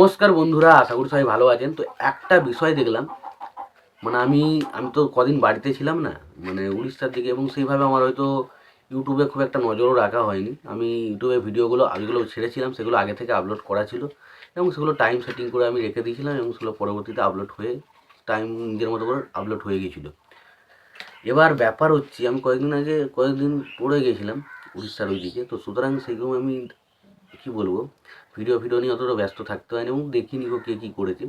নমস্কার বন্ধুরা, আশা করি সবাই ভালো আছেন। তো একটা বিষয় দেখলাম মানে আমি আমি তো কদিন বাড়িতে ছিলাম না মানে উড়িষ্যার দিকে, এবং সেইভাবে আমার হয়তো ইউটিউবে খুব একটা নজরও রাখা হয়নি। আমি ইউটিউবে ভিডিওগুলো, আগেগুলো ছেড়েছিলাম, সেগুলো আগে থেকে আপলোড করা ছিল, এবং সেগুলো টাইম সেটিং করে আমি রেখে দিয়েছিলাম, এবং সেগুলো পরবর্তীতে আপলোড হয়ে টাইম নিজের মতো করে আপলোড হয়ে গিয়েছিল। এবার ব্যাপার হচ্ছে, আমি কয়েকদিন আগে, কয়েকদিন পড়ে গেছিলাম উড়িষ্যার ওই দিকে তো সুতরাং সেগুলো আমি কী বলব? ভিডিও ভিডিও নিয়ে অতটা ব্যস্ত থাকতে হয়নি এবং দেখিনি গো কে কী করেছে।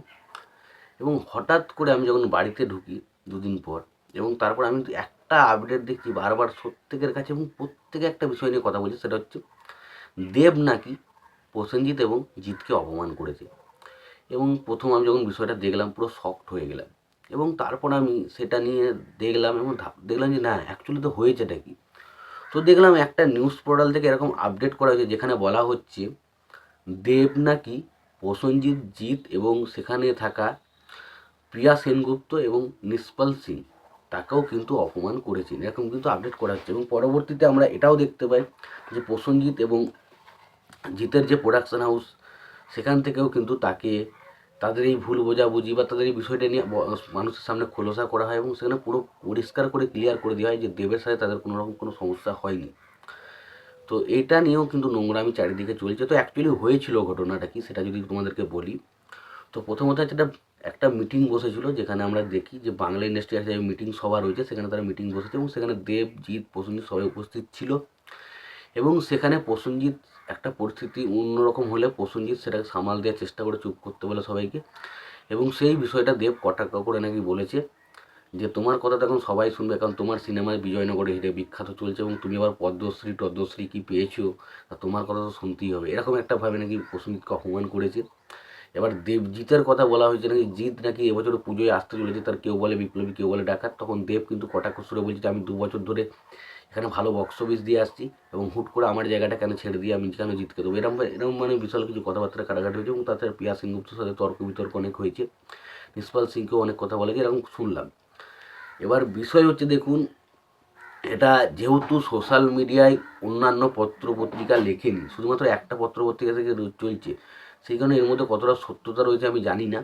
এবং হঠাৎ করে আমি যখন বাড়িতে ঢুকি দুদিন পর এবং তারপর আমি একটা আপডেট দেখছি বারবার প্রত্যেকের কাছে এবং প্রত্যেকে একটা বিষয় নিয়ে কথা বলছে, সেটা হচ্ছে দেব নাকি প্রসেনজিৎ এবং জিতকে অপমান করেছে। এবং প্রথম আমি যখন বিষয়টা দেখলাম পুরো শকড হয়ে গেলাম এবং তারপর আমি সেটা নিয়ে দেখলাম এবং দেখলাম যে না অ্যাকচুয়ালি তো হয়েছেটা কি? তো দেখলাম একটা নিউজ পোর্টাল থেকে এরকম আপডেট করা হয়েছে, যেখানে বলা হচ্ছে দেব নাকি প্রসেনজিৎ জিৎ এবং সেখানে থাকা প্রিয়া সেনগুপ্ত এবং নিষ্পাল সিং, তাকেও কিন্তু অপমান করেছেন। এরকম কিন্তু আপডেট করা হচ্ছে এবং পরবর্তীতে আমরা এটাও দেখতে পাই যে প্রসেনজিৎ এবং জিতের যে প্রোডাকশন হাউস সেখান থেকেও কিন্তু তাকে তাদের এই ভুল বোঝাবুঝি বা তাদের এই বিষয়টা নিয়ে মানুষের সামনে খোলসা করা হয় এবং সেখানে পুরো পরিষ্কার করে ক্লিয়ার করে দেওয়া হয় যে দেবের সাথে তাদের কোনো রকম কোনো সমস্যা হয়নি। তো এটা নিয়েও কিন্তু নোংরামি চারিদিকে চলছে। তো অ্যাকচুয়ালি হয়েছিল ঘটনাটা কি সেটা যদি তোমাদেরকে বলি। তো প্রথমত হচ্ছে একটা একটা মিটিং বসেছিল যেখানে আমরা দেখি যে বাংলা ইন্ডাস্ট্রি আছে মিটিং সভা রয়েছে, সেখানে তারা মিটিং বসেছে এবং সেখানে দেব, জিৎ, প্রসেনজিৎ সবাই উপস্থিত ছিল। এবং সেখানে প্রসেনজিৎ একটা পরিস্থিতি অন্যরকম হলে প্রসেনজিৎ সেটাকে সামাল দেওয়ার চেষ্টা করে চুপ করতে বলে সবাইকে। এবং সেই বিষয়টা দেব কটাক্ষ করে নাকি বলেছে যে, তোমার কথা তো এখন সবাই শুনবে, কারণ তোমার সিনেমায় বিজয়নগরে হিরে বিখ্যাত চলছে এবং তুমি আবার পদ্মশ্রী, টদ্মশ্রী কি পেয়েছ? তা তোমার কথা তো শুনতেই হবে। এরকম একটা ভাবে নাকি প্রসেনজিৎকে অপমান করেছে। এবার দেবজিতের কথা বলা হয়েছে নাকি, জিৎ নাকি এবছর পুজোয় আসতে চলেছে, তার কেউ বলে বিপ্লবী, কেউ বলে ডাকাত। তখন দেব কিন্তু কটাক্ষ সুরে বলছে যে, আমি দু বছর ধরে এখানে ভালো বক্স অফিস দিয়ে আসছি এবং হুট করে আমার জায়গাটা কেন ছেড়ে দিয়ে আমি কেন জিতকে দেবো? এরকম এরকম মানে বিশাল কিছু কথাবার্তা কাটাকাটি হয়েছে এবং তাতে প্রিয়া সিংগুপ্তর সাথে তর্ক বিতর্ক অনেক হয়েছে। নিষ্পাল সিংকেও অনেক কথা বলেছে এরকম শুনলাম। এবার বিষয় হচ্ছে দেখুন, এটা যেহেতু সোশ্যাল মিডিয়ায় অন্যান্য পত্র পত্রিকা লেখেনি, শুধুমাত্র একটা পত্র পত্রিকা থেকে চলছে, সেই কারণে এর মধ্যে কতটা সত্যতা রয়েছে আমি জানি না।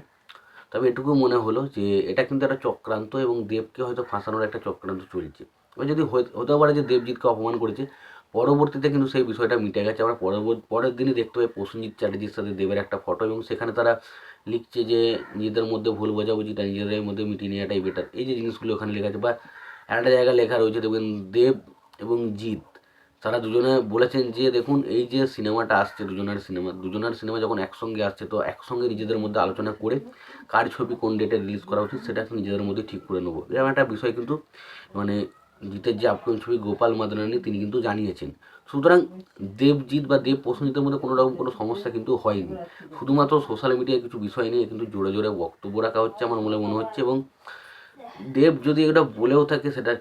তবে এটুকু মনে হলো যে এটা কিন্তু একটা চক্রান্ত এবং দেবকে হয়তো ফাঁসানোর একটা চক্রান্ত চলছে। এবার যদি হতেও পারে যে দেবজিৎকে অপমান করেছে, পরবর্তীতে কিন্তু সেই বিষয়টা মিটে গেছে। আমরা পরবর্তী পরের দিনই দেখতে পাই প্রসেনজিৎ চ্যাটার্জির সাথে দেবের একটা ফটো এবং সেখানে তারা লিখছে যে, নিজেদের মধ্যে ভুল বোঝাবুঝিটা নিজেদের মধ্যে মিটিয়ে নেওয়াটাই বেটার এই যে জিনিসগুলো ওখানে লেখা আছে বা একটা জায়গায় লেখা রয়েছে, দেখবেন দেব এবং জিৎ, তারা দুজনে বলেছেন যে, দেখুন, এই যে সিনেমাটা আসছে, দুজনের সিনেমা দুজনের সিনেমা যখন একসঙ্গে আসছে, তো একসঙ্গে নিজেদের মধ্যে আলোচনা করে কার ছবি কোন ডেটে রিলিজ করা উচিত সেটা নিজেদের মধ্যে ঠিক করে নেব। এরকম একটা বিষয় কিন্তু মানে জিতের যে আপকামিং ছবি গোপাল মাদনানি, তিনি কিন্তু জানিয়েছেন। সুতরাং দেবজিৎ বা দেব প্রসেনজিতের মধ্যে কোনো রকম কোনো সমস্যা কিন্তু হয়নি। শুধুমাত্র সোশ্যাল মিডিয়ায় কিছু বিষয় নিয়ে কিন্তু জোরে জোরে বক্তব্য রাখা হচ্ছে আমার মনে মনে হচ্ছে এবং দেব যদি এটা বলেও থাকে সেটা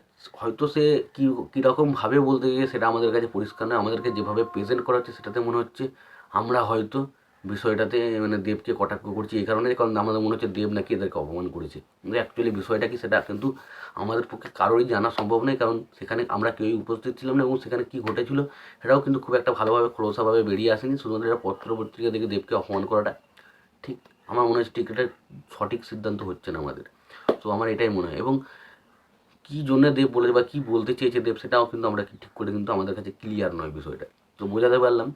হয়তো সে কী কীরকমভাবে বলতে গিয়ে সেটা আমাদের কাছে পরিষ্কার নয়, আমাদেরকে যেভাবে প্রেজেন্ট করা হচ্ছে সেটাতে মনে হচ্ছে আমরা হয়তো বিষয়টাতে মানে দেবকে কটাক্ষ করছি এই কারণে কারণ আমাদের মনে হচ্ছে দেব নাকি এদেরকে অপমান করেছে। কিন্তু অ্যাকচুয়ালি বিষয়টা কি সেটা কিন্তু আমাদের পক্ষে কারোরই জানা সম্ভব নয়, কারণ সেখানে আমরা কেউই উপস্থিত ছিলাম না এবং সেখানে কী ঘটেছিল সেটাও কিন্তু খুব একটা ভালোভাবে খোলসাভাবে বেরিয়ে আসেনি, শুধুমাত্র এটা পত্র পত্রিকা দেখে দেবকে অপমান করাটা। ঠিক, আমার মনে হচ্ছে ঠিক সঠিক সিদ্ধান্ত হচ্ছে না আমাদের। তো আমার এটাই মনে হয়। এবং কী জন্য দেব বলে বা কী বলতে চেয়েছে দেব সেটাও কিন্তু আমরা ঠিক করে কিন্তু আমাদের কাছে ক্লিয়ার নয় বিষয়টা। তো বোঝাতে পারলাম।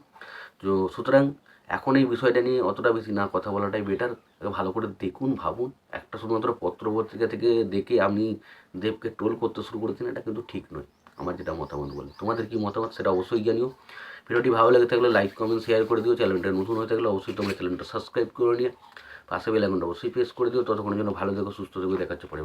তো সুতরাং এখন এই বিষয়টা নিয়ে অতটা বেশি না কথা বলাটাই বেটার ভালো করে দেখুন, ভাবুন। একটা শুধুমাত্র পত্র পত্রিকা থেকে দেখে আমি দেবকে টোল করতে শুরু করেছেন, এটা কিন্তু ঠিক নয়। আমার যেটা মতামত বলে। তোমাদের কি মতামত সেটা অবশ্যই জানিও। ভিডিওটি ভালো লেগে থাকলে লাইক কমেন্ট শেয়ার করে দিও। চ্যানেলটা নতুন হয়ে থাকলে অবশ্যই তোমরা চ্যানেলটা সাবস্ক্রাইব করে নিয়ে পাশে বেল অবশ্যই প্রেস করে দিও। ততক্ষণের জন্য ভালো দেখো সুস্থ থেকো। দেখাচ্ছে পরে